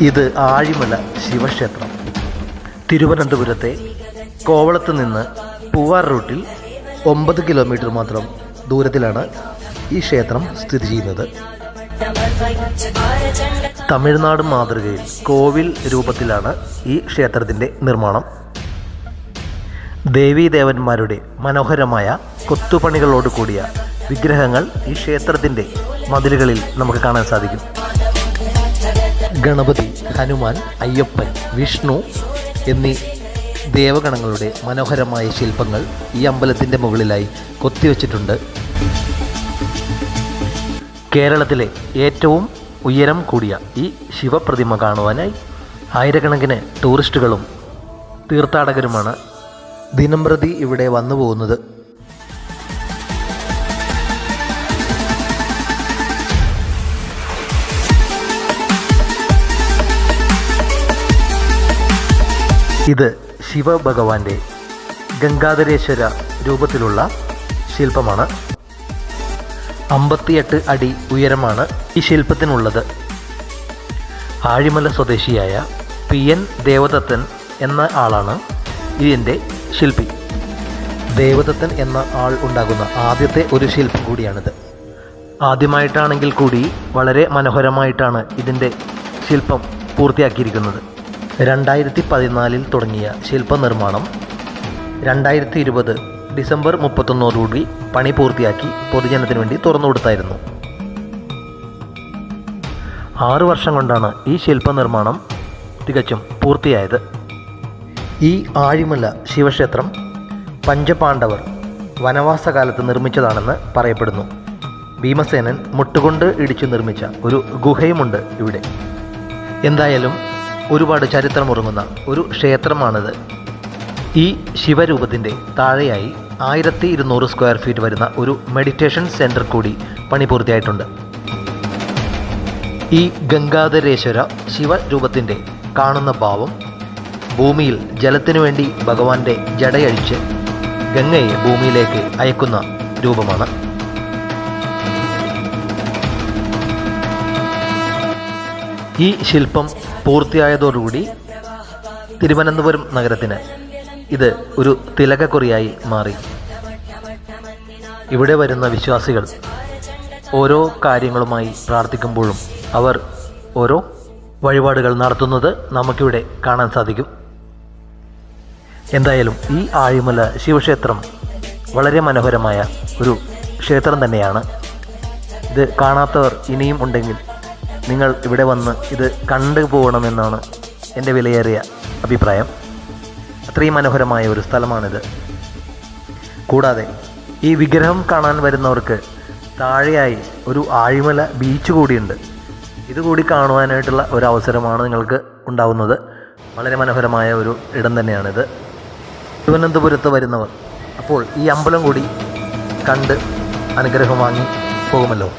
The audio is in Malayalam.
ഇത് ആഴിമല ശിവക്ഷേത്രം. തിരുവനന്തപുരത്തെ കോവളത്ത് നിന്ന് പൂവാർ റൂട്ടിൽ ഒമ്പത് കിലോമീറ്റർ മാത്രം ദൂരത്തിലാണ് ഈ ക്ഷേത്രം സ്ഥിതി ചെയ്യുന്നത്. തമിഴ്നാട് മാതൃകയിൽ കോവിൽ രൂപത്തിലാണ് ഈ ക്ഷേത്രത്തിന്റെ നിർമ്മാണം. ദേവീദേവന്മാരുടെ മനോഹരമായ കൊത്തുപണികളോട് കൂടിയ വിഗ്രഹങ്ങൾ ഈ ക്ഷേത്രത്തിന്റെ മതിലുകളിൽ നമുക്ക് കാണാൻ സാധിക്കും. ഗണപതി ഹനുമാൻ അയ്യപ്പൻ വിഷ്ണു എന്നീ ദേവഗണങ്ങളുടെ മനോഹരമായ ശില്പങ്ങൾ ഈ അമ്പലത്തിന്റെ മുകളിലായി കൊത്തിവെച്ചിട്ടുണ്ട് കേരളത്തിലെ ഏറ്റവും ഉയരം കൂടിയ ഈ ശിവപ്രതിമ കാണുവാനായി ആയിരക്കണക്കിന് ടൂറിസ്റ്റുകളും തീർത്ഥാടകരുമാണ് ദിനംപ്രതി ഇവിടെ വന്നു പോകുന്നത് ഇത് ശിവഭഗവാന്റെ ഗംഗാധരേശ്വര രൂപത്തിലുള്ള ശില്പമാണ്. അമ്പത്തിയെട്ട് അടി ഉയരമാണ് ഈ ശില്പത്തിനുള്ളത്. ആഴിമല സ്വദേശിയായ പി എൻ ദേവദത്തൻ എന്ന ആളാണ് ഇതിന്റെ ശില്പി. ദേവദത്തൻ എന്ന ആൾ ഉണ്ടാകുന്ന ആദ്യത്തെ ഒരു ശില്പം കൂടിയാണിത്. ആദ്യമായിട്ടാണെങ്കിൽ കൂടി വളരെ മനോഹരമായിട്ടാണ് ഇതിന്റെ ശില്പം പൂർത്തിയാക്കിയിരിക്കുന്നത്. രണ്ടായിരത്തി പതിനാലിൽ തുടങ്ങിയ ശില്പനിർമ്മാണം രണ്ടായിരത്തി ഇരുപത് ഡിസംബർ മുപ്പത്തൊന്നോടുകൂടി പണി പൂർത്തിയാക്കി പൊതുജനത്തിന് വേണ്ടി തുറന്നു കൊടുത്തായിരുന്നു ആറു വർഷം കൊണ്ടാണ് ഈ ശില്പനിർമ്മാണം തികച്ചും പൂർത്തിയായത്. ഈ ആഴിമല ശിവക്ഷേത്രം പഞ്ചപാണ്ഡവർ വനവാസകാലത്ത് നിർമ്മിച്ചതാണെന്ന് പറയപ്പെടുന്നു. ഭീമസേനൻ മുട്ടുകൊണ്ട് ഇടിച്ചു നിർമ്മിച്ച ഒരു ഗുഹയുമുണ്ട് ഇവിടെ. എന്തായാലും ഒരുപാട് ചരിത്രമുറങ്ങുന്ന ഒരു ക്ഷേത്രമാണിത്. ഈ ശിവരൂപത്തിന്റെ താഴെയായി ആയിരത്തി ഇരുന്നൂറ് സ്ക്വയർ ഫീറ്റ് വരുന്ന ഒരു മെഡിറ്റേഷൻ സെന്റർ കൂടി പണി പൂർത്തിയായിട്ടുണ്ട്. ഈ ഗംഗാധരേശ്വര ശിവരൂപത്തിന്റെ കാണുന്ന ഭാവം ഭൂമിയിൽ ജലത്തിനു വേണ്ടി ഭഗവാന്റെ ജടയഴിച്ച് ഗംഗയെ ഭൂമിയിലേക്ക് അയക്കുന്ന രൂപമാണ്. ഈ ശില്പം പൂർത്തിയായതോടുകൂടി തിരുവനന്തപുരം നഗരത്തിന് ഇത് ഒരു തിലകക്കുറിയായി മാറി. ഇവിടെ വരുന്ന വിശ്വാസികൾ ഓരോ കാര്യങ്ങളുമായി പ്രാർത്ഥിക്കുമ്പോഴും അവർ ഓരോ വഴിപാടുകൾ നടത്തുന്നത് നമുക്കിവിടെ കാണാൻ സാധിക്കും. എന്തായാലും ഈ ആഴിമല ശിവക്ഷേത്രം വളരെ മനോഹരമായ ഒരു ക്ഷേത്രം തന്നെയാണ്. ഇത് കാണാത്തവർ ഇനിയും ഉണ്ടെങ്കിൽ നിങ്ങൾ ഇവിടെ വന്ന് ഇത് കണ്ടു പോകണമെന്നാണ് എന്റെ വിലയേറിയ അഭിപ്രായം. അത്രയും മനോഹരമായ ഒരു സ്ഥലമാണിത്. കൂടാതെ ഈ വിഗ്രഹം കാണാൻ വരുന്നവർക്ക് താഴെയായി ഒരു ആഴിമല ബീച്ച് കൂടിയുണ്ട്. ഇതുകൂടി കാണുവാനായിട്ടുള്ള ഒരു അവസരമാണ് നിങ്ങൾക്ക് ഉണ്ടാവുന്നത്. വളരെ മനോഹരമായ ഒരു ഇടം തന്നെയാണിത്. തിരുവനന്തപുരത്ത് വരുന്നവർ അപ്പോൾ ഈ അമ്പലം കൂടി കണ്ട് അനുഗ്രഹം വാങ്ങി പോകുമല്ലോ.